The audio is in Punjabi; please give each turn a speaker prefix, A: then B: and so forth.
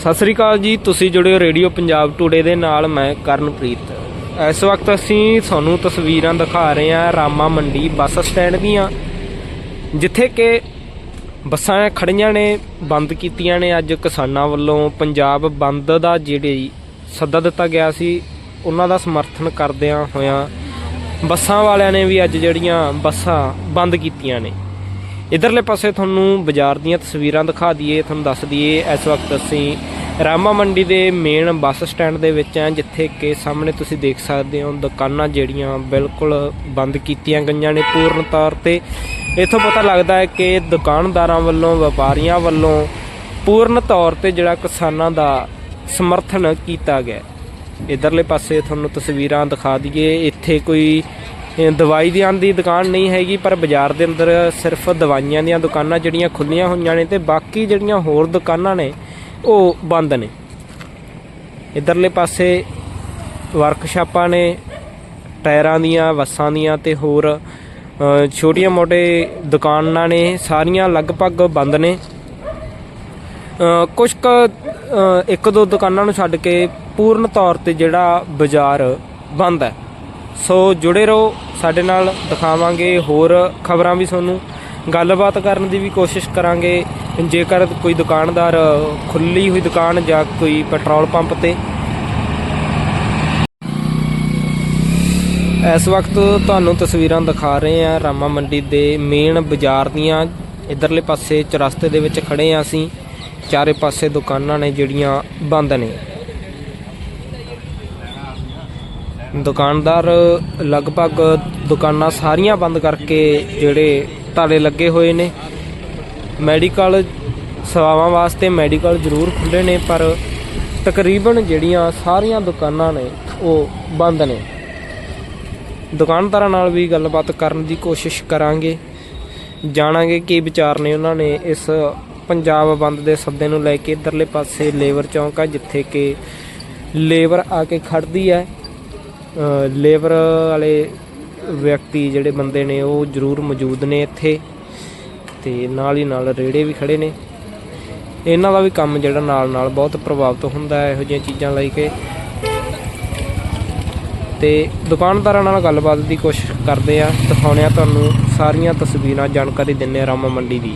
A: ਸਤਿ ਸ੍ਰੀ ਅਕਾਲ ਜੀ, ਤੁਸੀਂ ਜੁੜੇ ਹੋ ਰੇਡੀਓ ਪੰਜਾਬ ਟੂਡੇ ਦੇ ਨਾਲ, ਮੈਂ ਕਰਨਪ੍ਰੀਤ। ਇਸ ਵਕਤ ਅਸੀਂ ਤੁਹਾਨੂੰ ਤਸਵੀਰਾਂ ਦਿਖਾ ਰਹੇ ਹਾਂ ਰਾਮਾ ਮੰਡੀ ਬੱਸ ਸਟੈਂਡ ਦੀਆਂ, ਜਿੱਥੇ ਕਿ ਬੱਸਾਂ ਖੜੀਆਂ ਨੇ, ਬੰਦ ਕੀਤੀਆਂ ਨੇ। ਅੱਜ ਕਿਸਾਨਾਂ ਵੱਲੋਂ ਪੰਜਾਬ ਬੰਦ ਦਾ ਜਿਹੜੀ ਸੱਦਾ ਦਿੱਤਾ ਗਿਆ ਸੀ, ਉਹਨਾਂ ਦਾ ਸਮਰਥਨ ਕਰਦਿਆਂ ਹੋਇਆਂ ਬੱਸਾਂ ਵਾਲਿਆਂ ਨੇ ਵੀ ਅੱਜ ਜਿਹੜੀਆਂ ਬੱਸਾਂ ਬੰਦ ਕੀਤੀਆਂ ਨੇ। ਇਧਰਲੇ ਪਾਸੇ ਤੁਹਾਨੂੰ ਬਾਜ਼ਾਰ ਦੀਆਂ ਤਸਵੀਰਾਂ ਦਿਖਾ ਦਈਏ, ਤੁਹਾਨੂੰ ਦੱਸ ਦਈਏ, ਇਸ ਵਕਤ ਅਸੀਂ ਰਾਮਾ ਮੰਡੀ ਦੇ ਮੇਨ ਬੱਸ ਸਟੈਂਡ ਦੇ ਵਿੱਚ ਹਾਂ, ਜਿੱਥੇ ਕਿ ਸਾਹਮਣੇ ਤੁਸੀਂ ਦੇਖ ਸਕਦੇ ਹੋ ਦੁਕਾਨਾਂ ਜਿਹੜੀਆਂ ਬਿਲਕੁਲ ਬੰਦ ਕੀਤੀਆਂ ਗਈਆਂ ਨੇ ਪੂਰਨ ਤੌਰ ਤੇ। ਇੱਥੋਂ ਪਤਾ ਲੱਗਦਾ ਹੈ ਕਿ ਦੁਕਾਨਦਾਰਾਂ ਵੱਲੋਂ, ਵਪਾਰੀਆਂ ਵੱਲੋਂ ਪੂਰਨ ਤੌਰ ਤੇ ਜਿਹੜਾ ਕਿਸਾਨਾਂ ਦਾ ਸਮਰਥਨ ਕੀਤਾ ਗਿਆ ਇਧਰਲੇ ਪਾਸੇ ਤੁਹਾਨੂੰ ਤਸਵੀਰਾਂ ਦਿਖਾ ਦਈਏ, ਇੱਥੇ ਕੋਈ ਦਵਾਈ ਦੀਆਂ ਦੀ ਦੁਕਾਨ ਨਹੀਂ ਹੈਗੀ ਪਰ ਬਾਜ਼ਾਰ ਦੇ ਅੰਦਰ ਸਿਰਫ ਦਵਾਈਆਂ ਦੀਆਂ ਦੁਕਾਨਾਂ ਜਿਹੜੀਆਂ ਖੁੱਲੀਆਂ ਹੋਈਆਂ ਨੇ ਤੇ ਬਾਕੀ ਜਿਹੜੀਆਂ ਹੋਰ ਦੁਕਾਨਾਂ ਨੇ ਉਹ ਬੰਦ ਨੇ। ਇਧਰਲੇ ਪਾਸੇ ਵਰਕਸ਼ਾਪਾਂ ਨੇ ਟਾਇਰਾਂ ਦੀਆਂ ਬੱਸਾਂ ਦੀਆਂ ਤੇ ਹੋਰ ਛੋਟੀਆਂ ਮੋਟੇ ਦੁਕਾਨਾਂ ਨੇ ਸਾਰੀਆਂ ਲਗਭਗ ਬੰਦ ਨੇ। ਅ, ਕੁਝ ਕੁ ਇੱਕ ਦੋ ਦੁਕਾਨਾਂ ਨੂੰ ਛੱਡ ਕੇ ਪੂਰਨ ਤੌਰ ਤੇ ਜਿਹੜਾ ਬਾਜ਼ਾਰ ਬੰਦ ਹੈ। ਸੋ ਜੁੜੇ ਰਹੋ, ਸਾਡੇ ਨਾਲ ਦਿਖਾਵਾਂਗੇ ਹੋਰ ਖਬਰਾਂ ਵੀ ਤੁਹਾਨੂੰ। ਗੱਲਬਾਤ ਕਰਨ ਦੀ ਵੀ ਕੋਸ਼ਿਸ਼ ਕਰਾਂਗੇ। ਜੇਕਰ ਕੋਈ ਦੁਕਾਨਦਾਰ ਖੁੱਲੀ ਹੋਈ ਦੁਕਾਨ ਜਾਂ ਕੋਈ ਪੈਟਰੋਲ ਪੰਪ ਤੇ। ਇਸ ਵਕਤ ਤੁਹਾਨੂੰ ਤਸਵੀਰਾਂ ਦਿਖਾ ਰਹੇ ਹਾਂ, ਰਾਮਾ ਮੰਡੀ ਦੇ ਮੇਨ ਬਾਜ਼ਾਰ ਦੀਆਂ। ਇਧਰਲੇ ਪਾਸੇ ਚਰਸਤੇ ਦੇ ਵਿੱਚ ਖੜੇ ਆ ਅਸੀਂ। ਚਾਰੇ ਪਾਸੇ ਦੁਕਾਨਾਂ ਨੇ ਜਿਹੜੀਆਂ ਬੰਦ ਨੇ। ਦੁਕਾਨਦਾਰ ਲਗਭਗ ਦੁਕਾਨਾਂ ਸਾਰੀਆਂ ਬੰਦ ਕਰਕੇ ਜਿਹੜੇ ਤਾਲੇ ਲੱਗੇ ਹੋਏ ਨੇ। ਮੈਡੀਕਲ ਸੇਵਾਵਾਂ ਵਾਸਤੇ ਮੈਡੀਕਲ ਜ਼ਰੂਰ ਖੁੱਲੇ ਨੇ, ਪਰ ਤਕਰੀਬਨ ਜਿਹੜੀਆਂ ਸਾਰੀਆਂ ਦੁਕਾਨਾਂ ਨੇ, ਉਹ ਬੰਦ ਨੇ। ਦੁਕਾਨਦਾਰਾਂ ਨਾਲ ਵੀ ਗੱਲਬਾਤ ਕਰਨ ਦੀ ਕੋਸ਼ਿਸ਼ ਕਰਾਂਗੇ। ਜਾਣਾਂਗੇ ਕੀ ਵਿਚਾਰ ਨੇ ਉਹਨਾਂ ਨੇ ਇਸ ਪੰਜਾਬ ਬੰਦ ਦੇ ਸੱਦੇ ਨੂੰ ਲੈ ਕੇ ਇਧਰਲੇ ਪਾਸੇ ਲੇਬਰ ਚੌਂਕ ਆ, ਜਿੱਥੇ ਕਿ ਲੇਬਰ ਆ ਕੇ ਖੜਦੀ ਹੈ। ਲੇਬਰ ਵਾਲੇ ਵਿਅਕਤੀ ਜਿਹੜੇ ਬੰਦੇ ਨੇ, ਉਹ ਜ਼ਰੂਰ ਮੌਜੂਦ ਨੇ ਇੱਥੇ ਤੇ ਨਾਲ ਹੀ ਨਾਲ ਰੇੜੇ ਵੀ ਖੜੇ ਨੇ। ਇਹਨਾਂ ਦਾ ਵੀ ਕੰਮ ਜਿਹੜਾ ਨਾਲ ਨਾਲ ਬਹੁਤ ਪ੍ਰਭਾਵਿਤ ਹੁੰਦਾ ਹੈ, ਇਹੋ ਜਿਹੀਆਂ ਚੀਜ਼ਾਂ ਲਈ ਕੇ। ਤੇ ਦੁਕਾਨਦਾਰਾਂ ਨਾਲ ਗੱਲਬਾਤ ਦੀ ਕੋਸ਼ਿਸ਼ ਕਰਦੇ ਆ ਦਿਖਾਉਣੇ ਆ ਤੁਹਾਨੂੰ ਸਾਰੀਆਂ ਤਸਵੀਰਾਂ, ਜਾਣਕਾਰੀ ਦਿੰਨੇ ਆ ਰਾਮਾ ਮੰਡੀ ਦੀ।